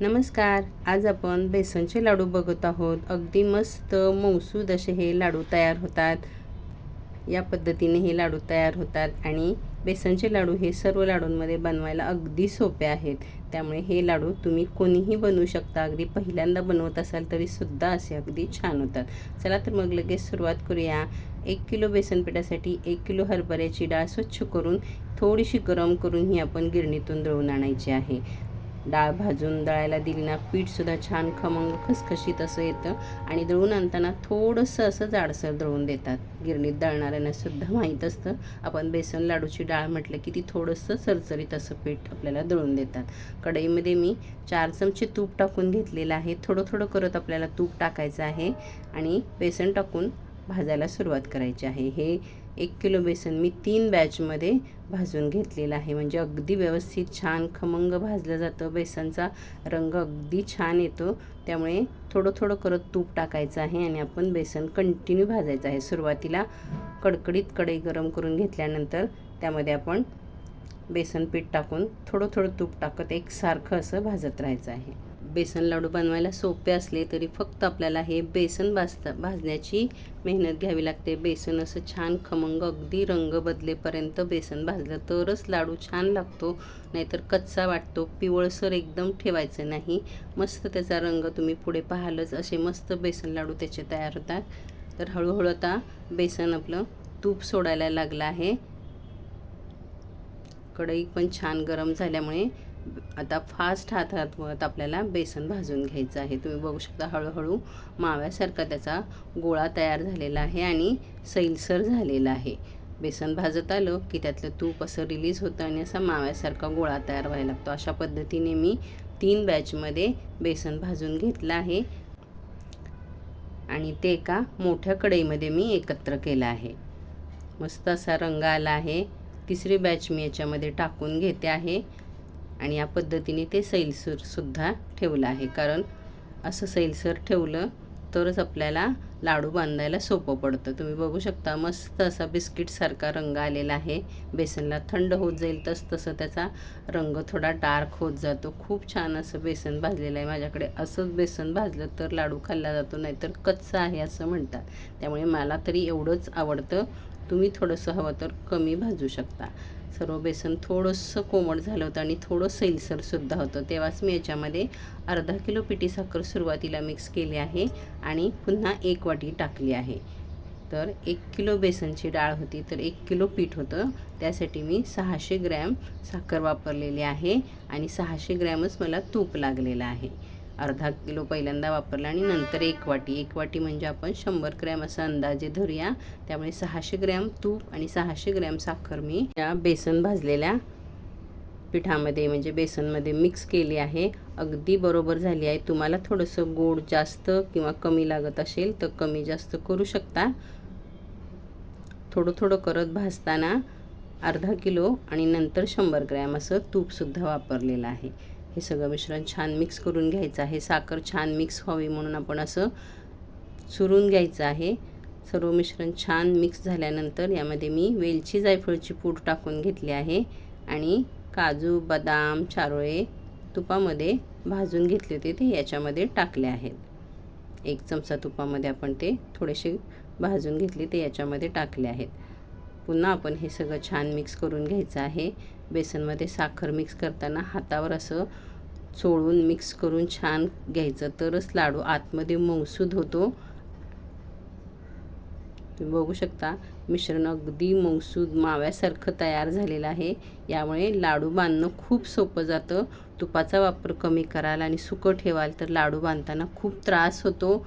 नमस्कार आज आपण बेसनचे लाडू बघत आहोत. अगदी मस्त मौसूद असे हे लाडू तयार होतात. या पद्धतीने हे लाडू तयार होतात आणि बेसनचे लाडू हे सर्व लाडूंमध्ये बनवायला अगदी सोपे आहेत. त्यामुळे हे लाडू तुम्ही कोणीही बनवू शकता. अगदी पहिल्यांदा बनवत असाल तरीसुद्धा असे अगदी छान होतात. चला तर मग लगेच सुरुवात करूया. एक किलो बेसन पिठासाठी एक किलो हरभऱ्याची डाळ स्वच्छ करून थोडीशी गरम करून ही आपण गिरणीतून दळून आणायची आहे. डाळ भाजून दळायला दिली ना पीठसुद्धा छान खमंग खसखशीत असं येतं. आणि दळून आणताना थोडंसं असं जाडसर दळून देतात. गिरणीत दळणाऱ्यांना सुद्धा माहीत असतं. आपण बेसन लाडूची डाळ म्हटलं की ती थोडंसं सरसरीत असं पीठ आपल्याला दळून देतात. कढईमध्ये मी चार चमचे तूप टाकून घेतलेलं आहे. थोडं थोडं करत आपल्याला तूप टाकायचं आहे. आणि बेसन टाकून भाजायला सुरुवात करायची आहे. हे एक किलो बेसन मी तीन बॅचमध्ये भाजून घेतलेलं आहे. म्हणजे अगदी व्यवस्थित छान खमंग भाजलं जातं. बेसनचा रंग अगदी छान येतो. त्यामुळे थोडं थोडं करत तूप टाकायचं आहे आणि आपण बेसन कंटिन्यू भाजायचं आहे. सुरुवातीला कडकडीत कढई गरम करून घेतल्यानंतर त्यामध्ये आपण बेसन पीठ टाकून थोडं थोडं तूप टाकत एकसारखं असं भाजत राहायचं आहे. बेसन लाडू बनवायला सोपे असले तरी फक्त आपल्याला हे बेसन भाजता भाजण्याची मेहनत घ्यावी लागते. बेसन असं छान खमंग अगदी रंग बदलेपर्यंत बेसन भाजलं तरच लाडू छान लागतो. नाहीतर कच्चा वाटतो. पिवळसर एकदम ठेवायचं नाही. मस्त त्याचा रंग तुम्ही पुढे पाहालच. असे मस्त बेसन लाडू त्याचे तयार होतात. तर हळूहळू आता बेसन आपलं तूप सोडायला लागलं आहे. कढई पण छान गरम झाल्यामुळे आता फास्ट हात हातवत आपल्याला बेसन भाजून घ्यायचं आहे. तुम्ही बघू शकता हळूहळू माव्यासारखा त्याचा गोळा तयार झालेला आहे आणि सैलसर झालेला आहे. बेसन भाजत आलं की त्यातलं तूप असं रिलीज होतं आणि असा माव्यासारखा गोळा तयार व्हायला लागतो. अशा पद्धतीने मी तीन बॅचमध्ये बेसन भाजून घेतलं आहे आणि ते एका मोठ्या कढईमध्ये मी एकत्र केलं आहे. मस्त असा रंग आला आहे. तिसरी बॅच मी याच्यामध्ये टाकून घेते आहे. आणि या पद्धतीने ते सैलसरसुद्धा ठेवलं आहे. कारण असं सैलसर ठेवलं तरच आपल्याला लाडू बांधायला सोपं पडतं. तुम्ही बघू शकता मस्त असा बिस्किटसारखा रंग आलेला आहे. बेसनला थंड होत जाईल तस तसं त्याचा रंग थोडा डार्क होत जातो. खूप छान असं बेसन भाजलेलं आहे. माझ्याकडे असंच बेसन भाजलं तर लाडू खाल्ला जातो नाहीतर कच्चा आहे असं म्हणतात. त्यामुळे मला तरी एवढंच आवडतं. तुम्ही थोडंसं हवं तर कमी भाजू शकता. सर्व बेसन थोडंसं कोमट झालं होतं आणि थोडं सैलसरसुद्धा होतं. तेव्हाच मी याच्यामध्ये अर्धा किलो पिठी साखर सुरुवातीला मिक्स केली आहे आणि पुन्हा एक वाटी टाकली आहे. तर एक किलो बेसनची डाळ होती तर एक किलो पीठ होतं. त्यासाठी मी सहाशे ग्रॅम साखर वापरलेली आहे आणि सहाशे ग्रॅमच मला तूप लागलेलं आहे. अर्धा किलो पहिल्यांदा वापरला आणि नंतर एक वाटी. एक वाटी म्हणजे आपण शंभर ग्रॅम असा अंदाजे धरूया. त्यामुळे सहाशे ग्रॅम तूप आणि सहाशे ग्रॅम साखर मी या बेसन भाजलेल्या पिठामध्ये म्हणजे बेसनमध्ये मिक्स केली आहे. अगदी बरोबर झाली आहे. तुम्हाला थोडंसं गोड जास्त किंवा कमी लागत असेल तर कमी जास्त करू शकता. थोडं थोडं करत भाजताना अर्धा किलो आणि नंतर शंभर ग्रॅम असं तूपसुद्धा वापरलेलं आहे. हे सगळं मिश्रण छान मिक्स करून घ्यायचं आहे. साखर छान मिक्स व्हावी म्हणून आपण असं चुरून घ्यायचं आहे. सर्व मिश्रण छान मिक्स झाल्यानंतर यामध्ये मी वेलची जायफळची पूड टाकून घेतली आहे आणि काजू बदाम चारोळे तुपामध्ये भाजून घेतले होते. ते याच्यामध्ये टाकले आहेत. एक चमचा तुपामध्ये आपण ते थोडेसे भाजून घेतले ते याच्यामध्ये टाकले आहेत. पुन्हा आपण हे सगळं छान मिक्स करून घ्यायचं आहे. बेसनमध्ये साखर मिक्स करताना हातावर असं चोळून मिक्स करून छान घ्यायचं. तरच लाडू आतमध्ये मौसूद होतो. तुम्ही बघू शकता मिश्रण अगदी मौसूद माव्यासारखं तयार झालेलं आहे. यामुळे लाडू बांधणं खूप सोपं जातं. तुपाचा वापर कमी कराल आणि सुकं ठेवाल तर लाडू बांधताना खूप त्रास होतो.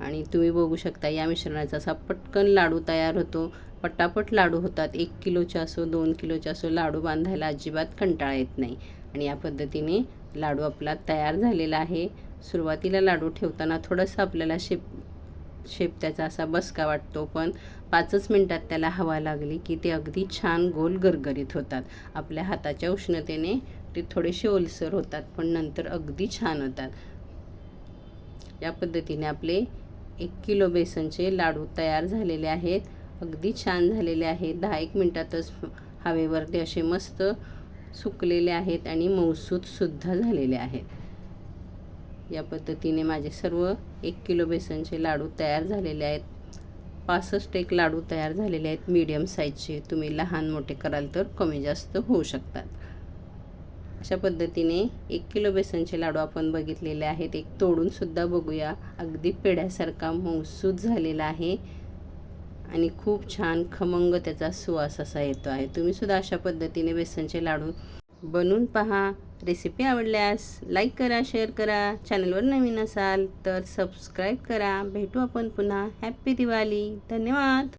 आणि तुम्ही बघू शकता या मिश्रणाचा असा पटकन लाडू तयार होतो. पटापट लाडू होतात. एक किलोचे असो दोन किलोचे असो लाडू बांधायला अजिबात कंटाळा येत नाही. आणि या पद्धतीने लाडू आपला तयार झालेला आहे. सुरुवातीला लाडू ठेवताना थोडंसं आपल्याला शेप शेप त्याचा असा बसका वाटतो पण पाचच मिनटात त्याला हवा लागली की ते अगदी छान गोल गरगरीत होतात. आपल्या हाताच्या उष्णतेने ते थोडेसे ओलसर होतात पण नंतर अगदी छान होतात. या पद्धतीने आपले एक किलो बेसनचे लाडू तयार झालेले आहेत. अगदी छान झालेले आहेत. दहा एक मिनटातच हवेवरती असे मस्त सुकलेले आहेत आणि मऊसूदसुद्धा झालेले आहेत. या पद्धतीने माझे सर्व एक किलो बेसनचे लाडू तयार झालेले आहेत. पासष्ट एक लाडू तयार झालेले आहेत. मीडियम साईजचे. तुम्ही लहान मोठे कराल तर कमी जास्त होऊ शकतात. अशा पद्धतीने एक किलो बेसनचे लाडू आपण बघितलेले आहेत. एक तोडूनसुद्धा बघूया. अगदी पेढ्यासारखा मौसूद झालेला आहे. आणि खूप छान खमंग त्याचा सुवास असा येतो आहे. तुम्हीसुद्धा अशा पद्धतीने बेसनचे लाडू बनवून पहा. रेसिपी आवडल्यास लाईक करा शेअर करा. चॅनलवर नवीन असाल तर सबस्क्राईब करा. भेटू आपण पुन्हा. हॅप्पी दिवाळी धन्यवाद.